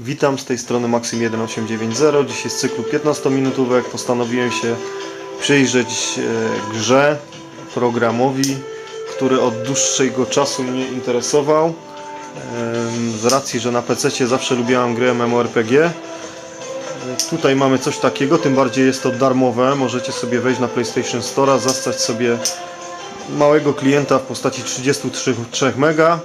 Witam z tej strony Maxim1890. Dzisiaj z cyklu 15-minutówek postanowiłem się przyjrzeć e, grze, programowi, który od dłuższego czasu mnie interesował. Z racji, że na PC zawsze lubiłem gry MMORPG. E, Tutaj mamy coś takiego, tym bardziej jest to darmowe. Możecie sobie wejść na PlayStation Store, zastać sobie małego klienta w postaci 33 mega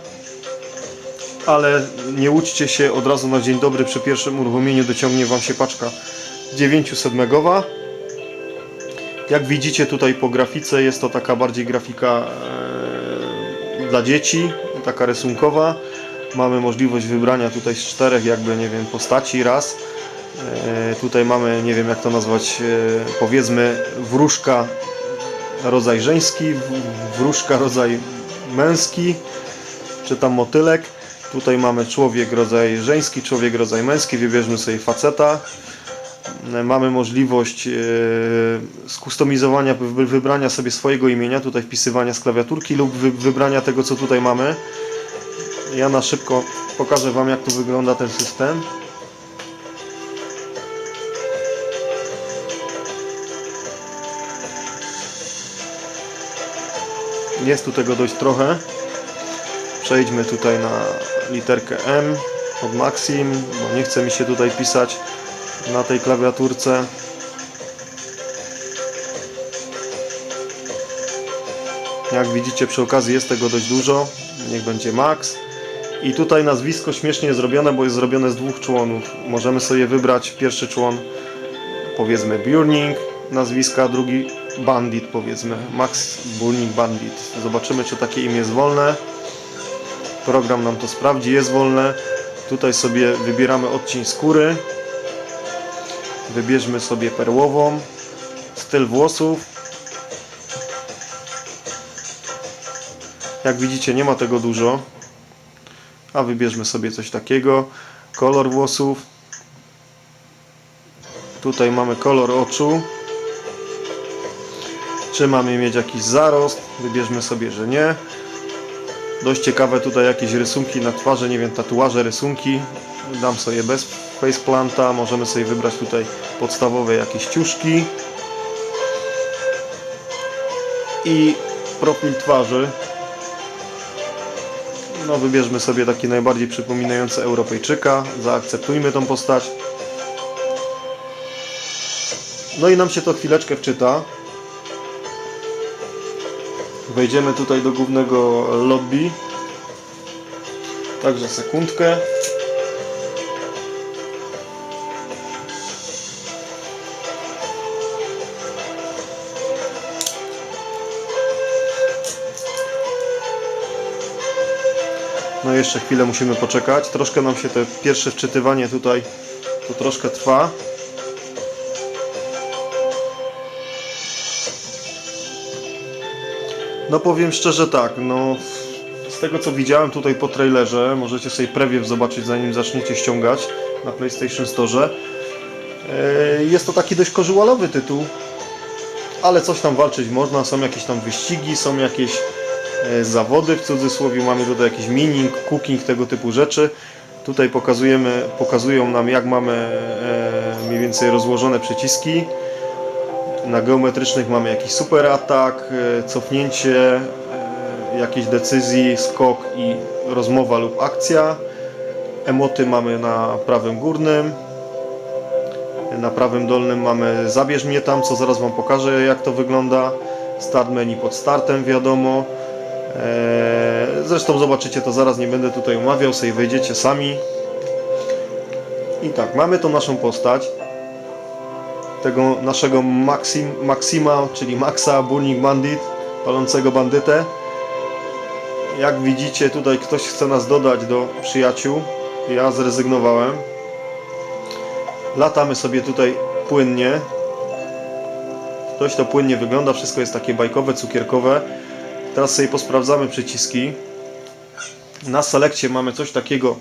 ale nie łudźcie się od razu na dzień dobry przy pierwszym uruchomieniu dociągnie Wam się paczka 900 megowa jak widzicie tutaj po grafice jest to taka bardziej grafika e, dla dzieci taka rysunkowa. Mamy możliwość wybrania tutaj z czterech jakby nie wiem postaci raz. E, tutaj mamy nie wiem jak to nazwać e, powiedzmy wróżka rodzaj żeński wróżka rodzaj męski czy tam motylek. Tutaj mamy człowiek rodzaj żeński, człowiek rodzaj męski. Wybierzmy sobie faceta. Mamy możliwość e, skustomizowania, wy- wybrania sobie swojego imienia, tutaj wpisywania z klawiaturki lub wy- wybrania tego, co tutaj mamy. Ja na szybko pokażę Wam, jak tu wygląda ten system. Jest tu tego dość trochę. Przejdźmy tutaj na literkę M od Maxim, bo nie chce mi się tutaj pisać na tej klawiaturce. Jak widzicie przy okazji jest tego dość dużo. Niech będzie Max. I tutaj nazwisko śmiesznie zrobione, bo jest zrobione z dwóch członów. Możemy sobie wybrać pierwszy człon, powiedzmy Burning nazwiska, drugi Bandit powiedzmy. Max Burning Bandit. Zobaczymy czy takie imię jest wolne. Program nam to sprawdzi, jest wolne. Tutaj sobie wybieramy odcień skóry. Wybierzmy sobie perłową. Styl włosów. Jak widzicie nie ma tego dużo. A wybierzmy sobie coś takiego. Kolor włosów. Tutaj mamy kolor oczu. Czy mamy mieć jakiś zarost? Wybierzmy sobie, że nie. Dość ciekawe tutaj jakieś rysunki na twarzy, nie wiem, tatuaże, rysunki. Dam sobie bez faceplanta. Możemy sobie wybrać tutaj podstawowe jakieś ciuszki. I profil twarzy. No wybierzmy sobie taki najbardziej przypominający Europejczyka. Zaakceptujmy tą postać. No i nam się to chwileczkę wczyta. Wejdziemy tutaj do głównego lobby. Także sekundkę. No jeszcze chwilę musimy poczekać. Troszkę nam się te pierwsze wczytywanie tutaj to troszkę trwa. No powiem szczerze tak, no z tego co widziałem tutaj po trailerze, możecie sobie preview zobaczyć zanim zaczniecie ściągać na PlayStation Store. e, Jest to taki dość casualowy tytuł, ale coś tam walczyć można, są jakieś tam wyścigi, są jakieś e, zawody w cudzysłowie, mamy tutaj jakiś mining, cooking, tego typu rzeczy. Tutaj pokazujemy, pokazują nam jak mamy e, mniej więcej rozłożone przyciski. Na geometrycznych mamy jakiś super atak, e, cofnięcie, e, jakieś decyzji, skok i rozmowa lub akcja. Emoty mamy na prawym górnym. Na prawym dolnym mamy zabierz mnie tam, co zaraz Wam pokażę jak to wygląda. Start menu pod startem wiadomo. E, Zresztą zobaczycie to zaraz, nie będę tutaj omawiał, sobie wejdziecie sami. I tak, mamy tą naszą postać tego naszego Maxim, Maxima, czyli Maxa Burning Bandit, palącego bandytę. Jak widzicie, tutaj ktoś chce nas dodać do przyjaciół. Ja zrezygnowałem. Latamy sobie tutaj płynnie. Dość to płynnie wygląda, wszystko jest takie bajkowe, cukierkowe. Teraz sobie posprawdzamy przyciski. Na selekcie mamy coś takiego,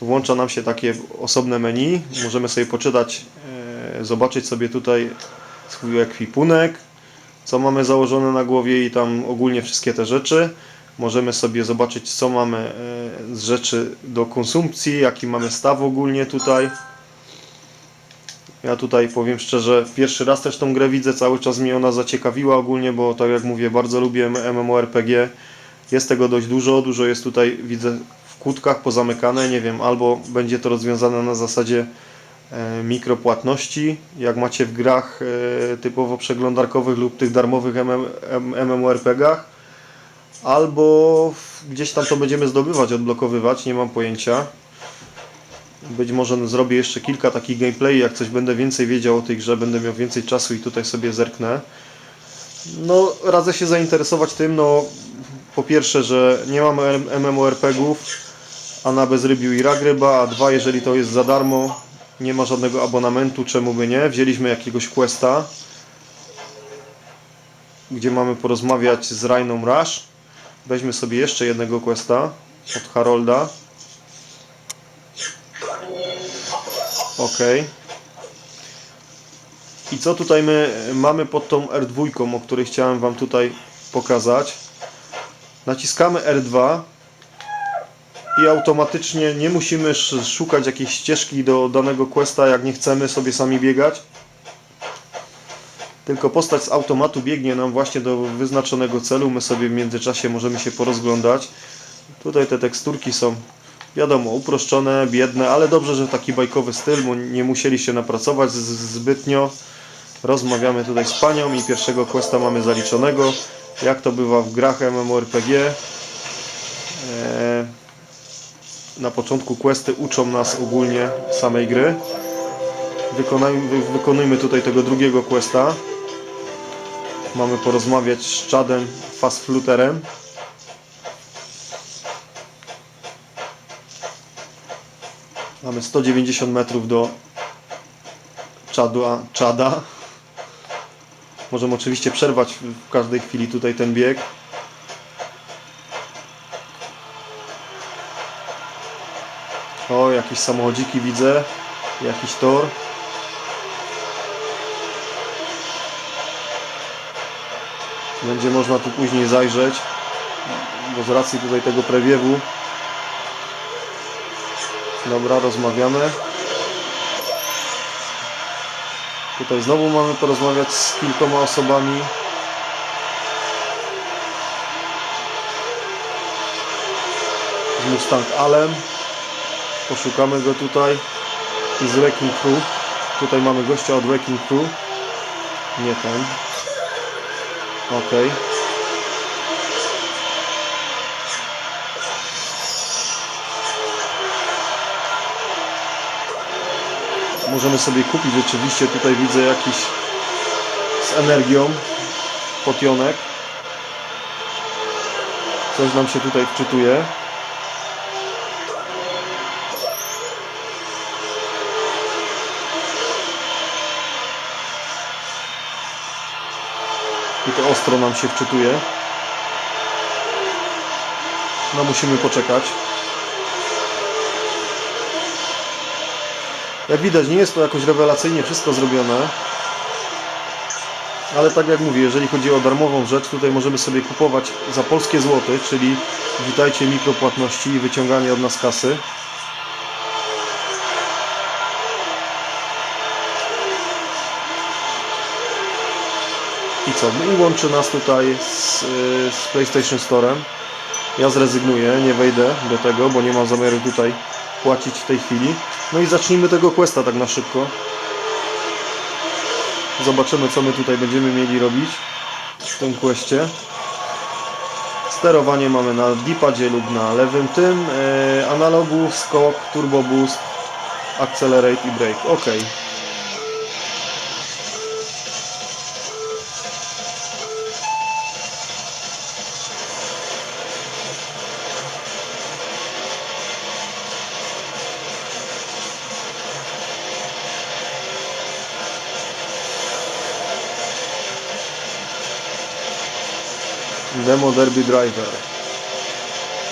włącza nam się takie osobne menu. Możemy sobie poczytać, e, zobaczyć sobie tutaj swój ekwipunek, co mamy założone na głowie i tam ogólnie wszystkie te rzeczy. Możemy sobie zobaczyć, co mamy e, z rzeczy do konsumpcji, jaki mamy staw ogólnie tutaj. Ja tutaj powiem szczerze, pierwszy raz też tą grę widzę, cały czas mnie ona zaciekawiła ogólnie, bo tak jak mówię, bardzo lubię MMORPG. Jest tego dość dużo, dużo jest tutaj, widzę, w kłódkach pozamykane, nie wiem, albo będzie to rozwiązane na zasadzie mikropłatności, jak macie w grach e, typowo przeglądarkowych lub tych darmowych MM, MMORPGach, albo gdzieś tam to będziemy zdobywać, odblokowywać, nie mam pojęcia. Być może zrobię jeszcze kilka takich gameplay, jak coś będę więcej wiedział o tej grze, będę miał więcej czasu i tutaj sobie zerknę. No, radzę się zainteresować tym, no po pierwsze, że nie mamy M- MMORPGów, a na bezrybiu i rak ryba, a dwa, jeżeli to jest za darmo, nie ma żadnego abonamentu, czemu by nie. Wzięliśmy jakiegoś questa, gdzie mamy porozmawiać z Rainą Rush. Weźmy sobie jeszcze jednego questa od Harolda. Ok. I co tutaj my mamy pod tą R2, o której chciałem Wam tutaj pokazać. Naciskamy R2 i automatycznie nie musimy sz- szukać jakiejś ścieżki do danego questa, jak nie chcemy sobie sami biegać. Tylko postać z automatu biegnie nam właśnie do wyznaczonego celu. My sobie w międzyczasie możemy się porozglądać. Tutaj te teksturki są wiadomo, uproszczone, biedne, ale dobrze, że taki bajkowy styl, bo nie musieli się napracować zbytnio. Rozmawiamy tutaj z panią i pierwszego questa mamy zaliczonego. Jak to bywa w grach MMORPG. E, Na początku questy uczą nas ogólnie samej gry. Wykonajmy, wy- wykonujmy tutaj tego drugiego questa. Mamy porozmawiać z Chadem Fastfluterem. Mamy 190 metrów do Chadua, Chada. Możemy oczywiście przerwać w każdej chwili tutaj ten bieg. O, jakieś samochodziki widzę. Jakiś tor. Będzie można tu później zajrzeć. Bo z racji tutaj tego prewiewu. Dobra, rozmawiamy. Tutaj znowu mamy porozmawiać z kilkoma osobami. Z Mustang Alem. Poszukamy go tutaj. Z Wrecking Crew. Tutaj mamy gościa od Wrecking Crew. Nie ten. Ok. Możemy sobie kupić rzeczywiście, tutaj widzę jakiś z energią potionek. Coś nam się tutaj wczytuje. Ostro nam się wczytuje. No musimy poczekać. Jak widać, nie jest to jakoś rewelacyjnie wszystko zrobione. Ale tak jak mówię, jeżeli chodzi o darmową rzecz, tutaj możemy sobie kupować za polskie złoty, czyli witajcie mikropłatności i wyciąganie od nas kasy. I co? No I łączy nas tutaj z, z PlayStation Storem. Ja zrezygnuję, nie wejdę do tego, bo nie mam zamiaru tutaj płacić w tej chwili. No i zacznijmy tego questa tak na szybko. Zobaczymy co my tutaj będziemy mieli robić w tym questie. Sterowanie mamy na dipadzie lub na lewym tym. Yy, analogu, skok, turbo boost, accelerate i brake. Ok. Demo Derby Driver.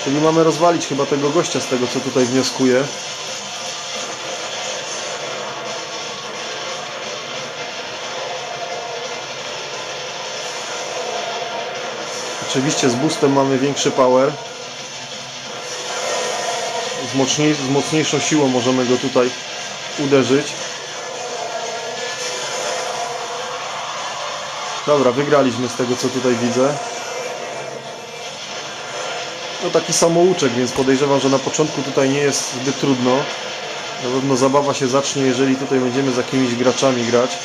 Czyli mamy rozwalić chyba tego gościa z tego co tutaj wnioskuję. Oczywiście z boostem mamy większy power. Z, mocniej, z mocniejszą siłą możemy go tutaj uderzyć. Dobra, wygraliśmy z tego co tutaj widzę. No taki samouczek, więc podejrzewam, że na początku tutaj nie jest zbyt trudno. Na pewno zabawa się zacznie, jeżeli tutaj będziemy z jakimiś graczami grać.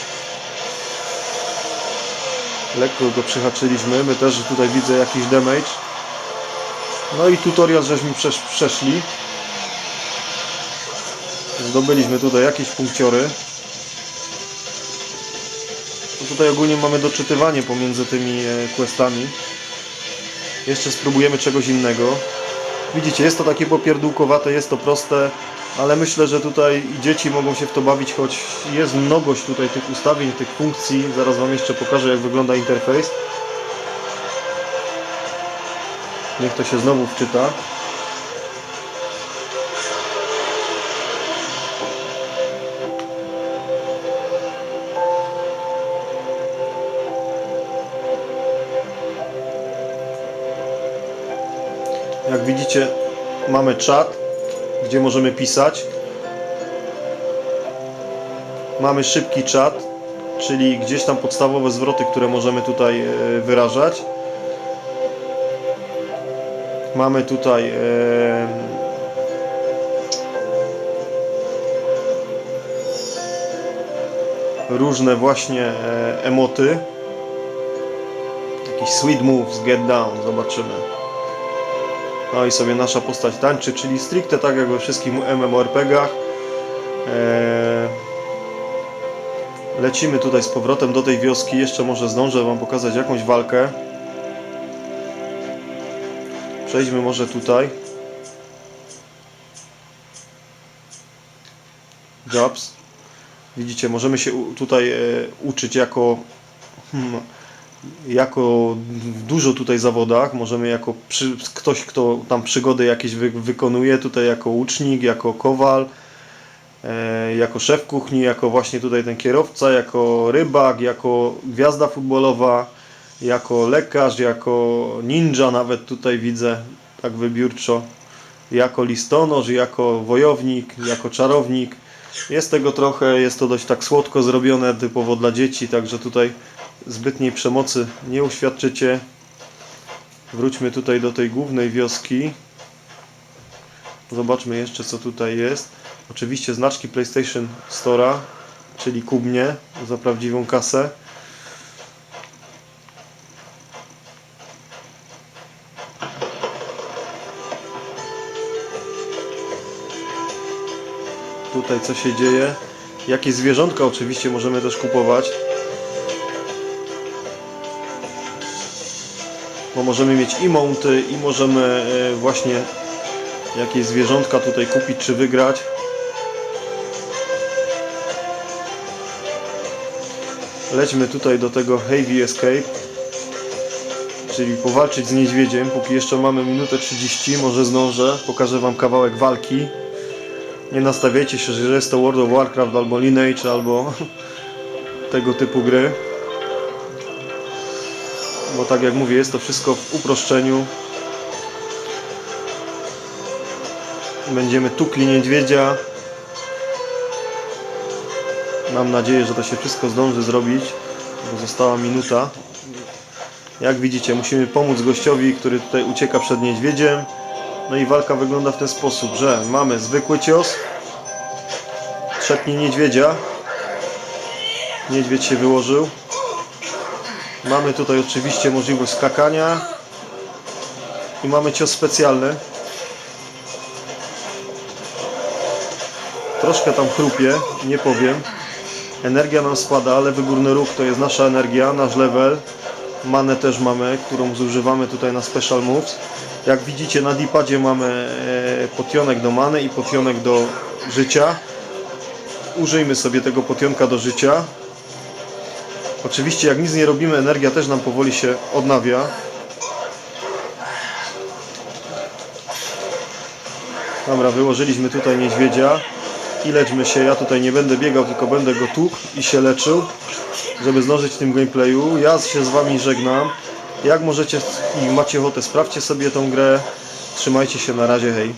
Lekko go przyhaczyliśmy. My też tutaj widzę jakiś damage. No i tutorial żeśmy przesz przeszli. Zdobyliśmy tutaj jakieś punkciory. No tutaj ogólnie mamy doczytywanie pomiędzy tymi e, questami. Jeszcze spróbujemy czegoś innego. Widzicie, jest to takie popierdółkowate, jest to proste, ale myślę, że tutaj i dzieci mogą się w to bawić, choć jest mnogość tutaj tych ustawień, tych funkcji. Zaraz Wam jeszcze pokażę, jak wygląda interfejs. Niech to się znowu wczyta. Mamy czat, gdzie możemy pisać. Mamy szybki czat, czyli gdzieś tam podstawowe zwroty, które możemy tutaj e, wyrażać. Mamy tutaj e, różne właśnie e, emoty. Jakiś sweet moves, get down, zobaczymy. No i sobie nasza postać tańczy, czyli stricte tak jak we wszystkich MMORPGach. Eee, lecimy tutaj z powrotem do tej wioski. Jeszcze może zdążę Wam pokazać jakąś walkę. Przejdźmy może tutaj. Jobs. Widzicie, możemy się tutaj e, uczyć jako hmm, jako dużo tutaj zawodach, możemy jako przy, ktoś, kto tam przygody jakieś wy, wykonuje, tutaj jako łucznik, jako kowal, e, jako szef kuchni, jako właśnie tutaj ten kierowca, jako rybak, jako gwiazda futbolowa, jako lekarz, jako ninja nawet tutaj widzę, tak wybiórczo, jako listonosz, jako wojownik, jako czarownik. Jest tego trochę, jest to dość tak słodko zrobione, typowo dla dzieci, także tutaj zbytniej przemocy nie uświadczycie. Wróćmy tutaj do tej głównej wioski. Zobaczmy jeszcze co tutaj jest. Oczywiście znaczki PlayStation Store'a, czyli kubnie za prawdziwą kasę. Tutaj co się dzieje. Jakie zwierzątka oczywiście możemy też kupować. Bo możemy mieć i mounty i możemy e, właśnie jakieś zwierzątka tutaj kupić czy wygrać. Lećmy tutaj do tego Heavy Escape czyli powalczyć z niedźwiedziem. Póki jeszcze mamy minutę 30 może zdążę. Pokażę wam kawałek walki. Nie nastawiajcie się, że jest to World of Warcraft albo Lineage albo tego typu gry bo tak jak mówię, jest to wszystko w uproszczeniu. Będziemy tukli niedźwiedzia. Mam nadzieję, że to się wszystko zdąży zrobić, bo została minuta. Jak widzicie, musimy pomóc gościowi, który tutaj ucieka przed niedźwiedziem. No i walka wygląda w ten sposób, że mamy zwykły cios, trzepnie niedźwiedzia, niedźwiedź się wyłożył, Mamy tutaj oczywiście możliwość skakania i mamy cios specjalny. Troszkę tam chrupie, nie powiem. Energia nam spada, ale wygórny róg to jest nasza energia, nasz level. Manę też mamy, którą zużywamy tutaj na special moves. Jak widzicie na dipadzie mamy e, potionek do many i potionek do życia. Użyjmy sobie tego potionka do życia. Oczywiście jak nic nie robimy, energia też nam powoli się odnawia. Dobra, wyłożyliśmy tutaj niedźwiedzia i leczmy się. Ja tutaj nie będę biegał, tylko będę go tukł i się leczył, żeby zdążyć w tym gameplayu. Ja się z Wami żegnam. Jak możecie i macie ochotę, sprawdźcie sobie tą grę. Trzymajcie się, na razie, hej.